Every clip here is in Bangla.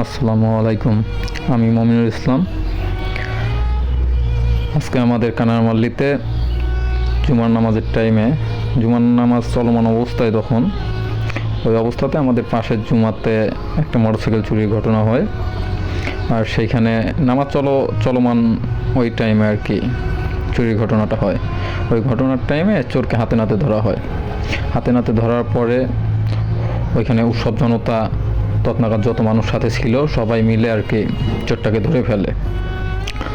আসসালামু আলাইকুম। আমি মমিনুল ইসলাম। আজকে আমাদের কানারমাল্লিতে জুমার নামাজের টাইমে, জুমার নামাজ চলমান অবস্থায় তখন ওই অবস্থাতে আমাদের পাশের জুমাতে একটা মোটরসাইকেল চুরির ঘটনা হয়। আর সেইখানে নামাজ চলো, চলমান ওই টাইমে আর কি চুরির ঘটনাটা হয়। ওই ঘটনার টাইমে চোরকে হাতে নাতে ধরা হয়। হাতে নাতে ধরার পরে ওইখানে উৎসব জনতা তৎনাকার যত মানুষ সাথে ছিল, সবাই মিলে আর কি চোরটাকে ধরে ফেলে।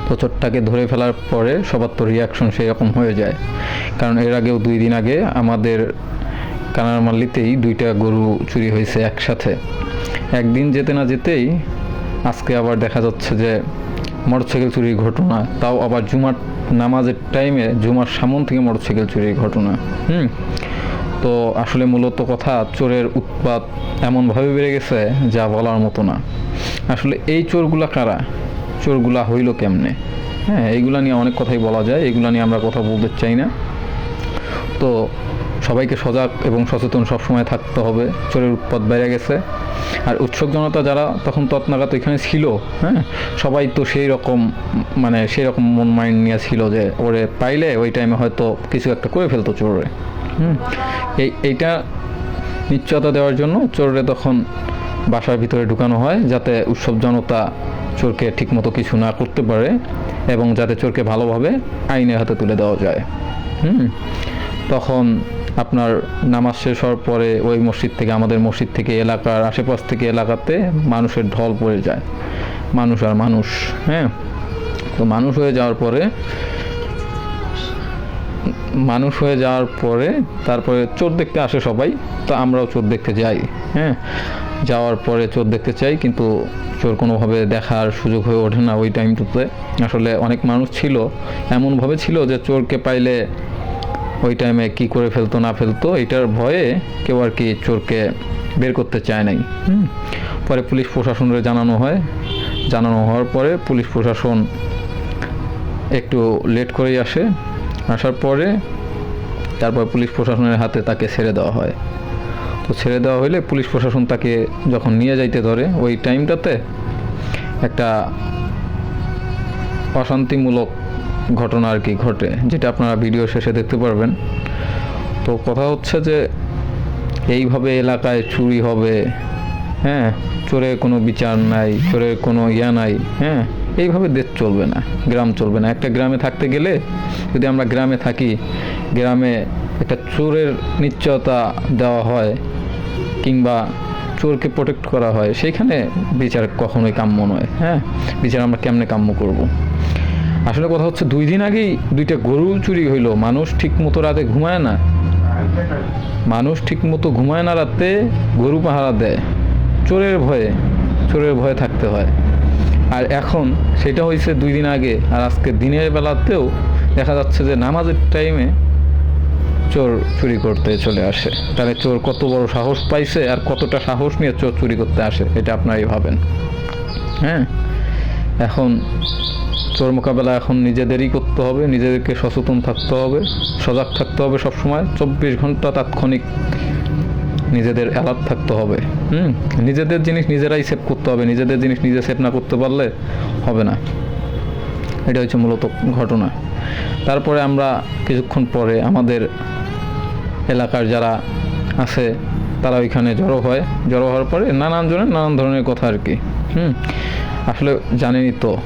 তো চোরটাকে ধরে ফেলার পরে সবার তো রিয়াকশন সেই রকম হয়ে যায়। কারণ এর আগেও দুই দিন আগে আমাদের কানারমাল্লিতেই দুইটা গরু চুরি হয়েছে একসাথে। একদিন যেতে না যেতেই আজকে আবার দেখা যাচ্ছে যে মোটরসাইকেল চুরির ঘটনা, তাও আবার জুমার নামাজের টাইমে জুমার সামন থেকে মোটরসাইকেল চুরির ঘটনা। হুম? তো আসলে মূলত কথা চোরের উৎপাত এমনভাবে বেড়ে গেছে যা বলার মতো না। আসলে এই চোরগুলা কারা? চোরগুলা হইল কেমনে? হ্যাঁ এইগুলা নিয়ে অনেক কথাই বলা যায়, এগুলা নিয়ে আমরা কথা বলতে চাই না। তো সবাইকে সজাগ এবং সচেতন সবসময় থাকতে হবে। চোরের উৎপাত বেড়ে গেছে। আর উৎসব জনতা যারা, তখন তৎনাগাত এখানে ছিল হ্যাঁ? সবাই তো সেই রকম মানে সেই রকম মন মাইন্ড নিয়ে ছিল যে, ওরে পাইলে ওই টাইমে হয়তো কিছু একটা করে ফেলতো চোরে হুম? এই, এইটা নিশ্চয়তা দেওয়ার জন্য চোরে তখন বাসার ভিতরে ঢুকানো হয়, যাতে উৎসব জনতা চোরকে ঠিকমতো কিছু না করতে পারে এবং যাতে চোরকে ভালোভাবে আইনের হাতে তুলে দেওয়া যায়। হুম? তখন আপনার নামাজ শেষ হওয়ার পরে ওই মসজিদ থেকে, আমাদের মসজিদ থেকে, এলাকার আশেপাশ থেকে এলাকাতে মানুষের ঢল পড়ে যায়। মানুষ আর মানুষ হ্যাঁ? তো মানুষ হয়ে যাওয়ার পরে, মানুষ হয়ে যাওয়ার পরে তারপরে চোর দেখতে আসে সবাই, তো আমরাও চোর দেখতে যাই হ্যাঁ? যাওয়ার পরে চোর দেখতে চাই, কিন্তু চোর কোনোভাবে দেখার সুযোগ হয়ে ওঠে না ওই টাইমটাতে আসলে অনেক মানুষ ছিল, এমনভাবে ছিল যে চোরকে পাইলে ওই টাইমে কি করে ফেলতো, না ফেলতো, এটার ভয়ে কেউ আর কি চোরকে বের করতে চায় নাই। পরে পুলিশ প্রশাসনের জানানো হয়। জানানো হওয়ার পরে পুলিশ প্রশাসন একটু লেট করেই আসে। আসার পরে তারপর পুলিশ প্রশাসনের হাতে তাকে ছেড়ে দেওয়া হয়। তো ছেড়ে দেওয়া হলে পুলিশ প্রশাসন তাকে যখন নিয়ে যাইতে ধরে, ওই টাইমটাতে একটা অশান্তিমূলক ঘটনা আর কি ঘটে, যেটা আপনারা ভিডিও শেষে দেখতে পারবেন তো কথা হচ্ছে যে, এইভাবে এলাকায় চুরি হবে হ্যাঁ চোরের কোনো বিচার নাই চোরের কোনো ইয়া নাই হ্যাঁ এইভাবে দেশ চলবে না, গ্রাম চলবে না একটা গ্রামে থাকতে গেলে, যদি আমরা গ্রামে থাকি, গ্রামে একটা চোরের নিশ্চয়তা দেওয়া হয়, কিংবা চোরকে প্রোটেক্ট করা হয়, সেইখানে বিচার কখনোই কাম্য নয় হ্যাঁ বিচার আমরা কেমনে কাম্য করব। আসলে কথা হচ্ছে দুই দিন আগেই দুইটা গরু চুরি হইল। মানুষ ঠিক মতো রাতে ঘুমায় না। মানুষ ঠিক মতো ঘুমায় না রাতে গরু পাহারা দেয়। চোরের ভয়ে চোরের ভয়ে থাকতে হয়। আর এখন সেটা হয়েছে দুই দিন আগে। আর আজকে দিনের বেলাতেও দেখা যাচ্ছে যে নামাজের টাইমে চোর চুরি করতে চলে আসে। তাহলে চোর কত বড় সাহস পাইছে আর কতটা সাহস নিয়ে চোর চুরি করতে আসে, এটা আপনারাই ভাবেন। হ্যাঁ? এখন চোর মোকাবেলা এখন নিজেদেরই করতে হবে, নিজেদেরকে সচেতন থাকতে হবে, সজাগ থাকতে হবে সবসময়, চব্বিশ ঘণ্টা তাৎক্ষণিক নিজেদের অ্যালার্ট থাকতে হবে। হুম? নিজেদের জিনিস নিজেরাই সেভ করতে হবে, নিজেদের জিনিস নিজে সেভ না করতে পারলে হবে না। এটা হচ্ছে মূলত ঘটনা। তারপরে আমরা কিছুক্ষণ পরে আমাদের এলাকার যারা আছে তারা ওইখানে জড়ো হয়, জড়ো হওয়ার পরে নানান জনের নানান ধরনের কথা আর কি। হুম? আসলে জানেনই তো,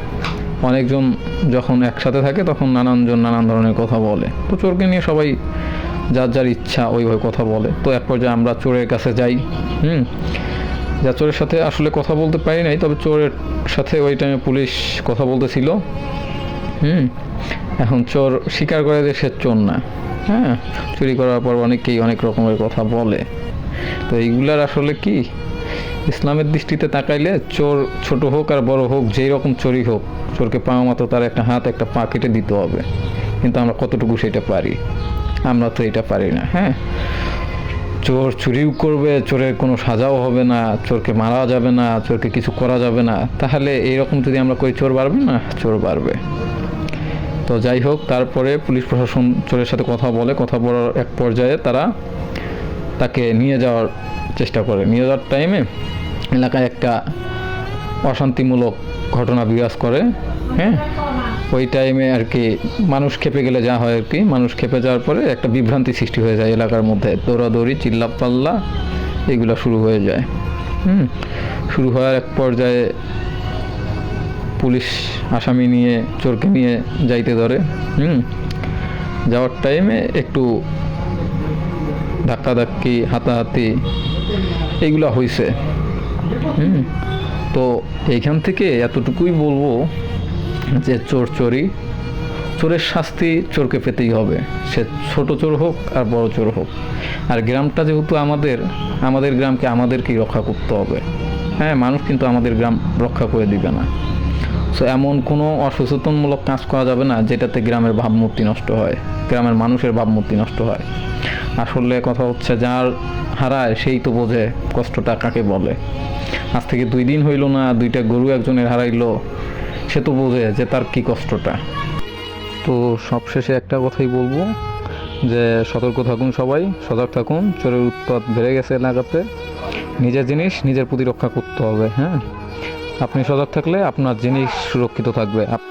অনেকজন যখন একসাথে থাকে তখন নানানজন নানান ধরনের কথা বলে। তো চোরকে নিয়ে সবাই যার যার ইচ্ছা ওইভাবে কথা বলে। তো এক পর্যায়ে আমরা চোরের কাছে যাই, হুম? যা চোরের সাথে আসলে কথা বলতে পারি নাই, তবে চোরের সাথে ওই টাইমে পুলিশ কথা বলতেছিল। হুম? এখন চোর স্বীকার করে যে সে চোর না। হ্যাঁ? চুরি করার পর অনেকেই অনেক রকমের কথা বলে। তো এইগুলার আসলে কি? ইসলামের দৃষ্টিতে তাকাইলে চোর ছোট হোক আর বড় হোক, যেই রকম চোরই হোক, চোরকে পাওয়া মাত্র তার একটা হাত, একটা পা কেটে দিতে হবে। কিন্তু আমরা কতটুকু সেটা পারি? আমরা তো এটা পারি না হ্যাঁ? চোর চুরিও করবে, চোরের কোনো সাজাও হবে না, চোরকে মারা যাবে না, চোরকে কিছু করা যাবে না। তাহলে এইরকম যদি আমরা করি, চোর বাড়বে না? চোর বাড়বে। তো যাই হোক, তারপরে পুলিশ প্রশাসন চোরের সাথে কথা বলে, কথা বলার এক পর্যায়ে তারা তাকে নিয়ে যাওয়ার চেষ্টা করে। নিয়ে যাওয়ার টাইমে এলাকায় একটা অশান্তিমূলক ঘটনা বিরাজ করে হ্যাঁ? ওই টাইমে আর কি মানুষ খেপে গেলে যা হয় আর কি, মানুষ খেপে যাওয়ার পরে একটা বিভ্রান্তি সৃষ্টি হয়ে যায় এলাকার মধ্যে। দৌড়াদৌড়ি, চিল্লাপাল্লা এগুলো শুরু হয়ে যায়। হুম? শুরু হওয়ার এক পর্যায়ে পুলিশ আসামি নিয়ে, চোরকে নিয়ে যাইতে ধরে। হুম? যাওয়ার টাইমে একটু ধাক্কাধাক্কি, হাতাহাতি এইগুলো হয়েছে হুম? তো এইখান থেকে এতটুকুই বলব যে চোর চোরই, চোরের শাস্তি চোরকে পেতেই হবে। সে ছোট চোর হোক আর বড় চোর হোক। আর গ্রামটা যেহেতু আমাদের আমাদের গ্রামকে আমাদেরকেই রক্ষা করতে হবে। হ্যাঁ মানুষ কিন্তু আমাদের গ্রাম রক্ষা করে দিবে না। সো এমন কোনো অসচেতনমূলক কাজ করা যাবে না যেটাতে গ্রামের ভাবমূর্তি নষ্ট হয়, গ্রামের মানুষের ভাবমূর্তি নষ্ট হয়। আসলে কথা হচ্ছে যার হারায় সেই তো বোঝে কষ্টটা কাকে বলে। আজ থেকে দুই দিন হইল না, দুইটা গরু একজনের হারাইলো, সে তো বোঝে যে তার কি কষ্টটা। তো সবশেষে একটা কথাই বলব যে সতর্ক থাকুন সবাই, সজাগ থাকুন, চোরের উৎপাত বেড়ে গেছে এলাকাতে। নিজের জিনিস নিজের প্রতিরক্ষা করতে হবে হ্যাঁ? আপনি সজাগ থাকলে আপনার জিনিস সুরক্ষিত থাকবে। আপ-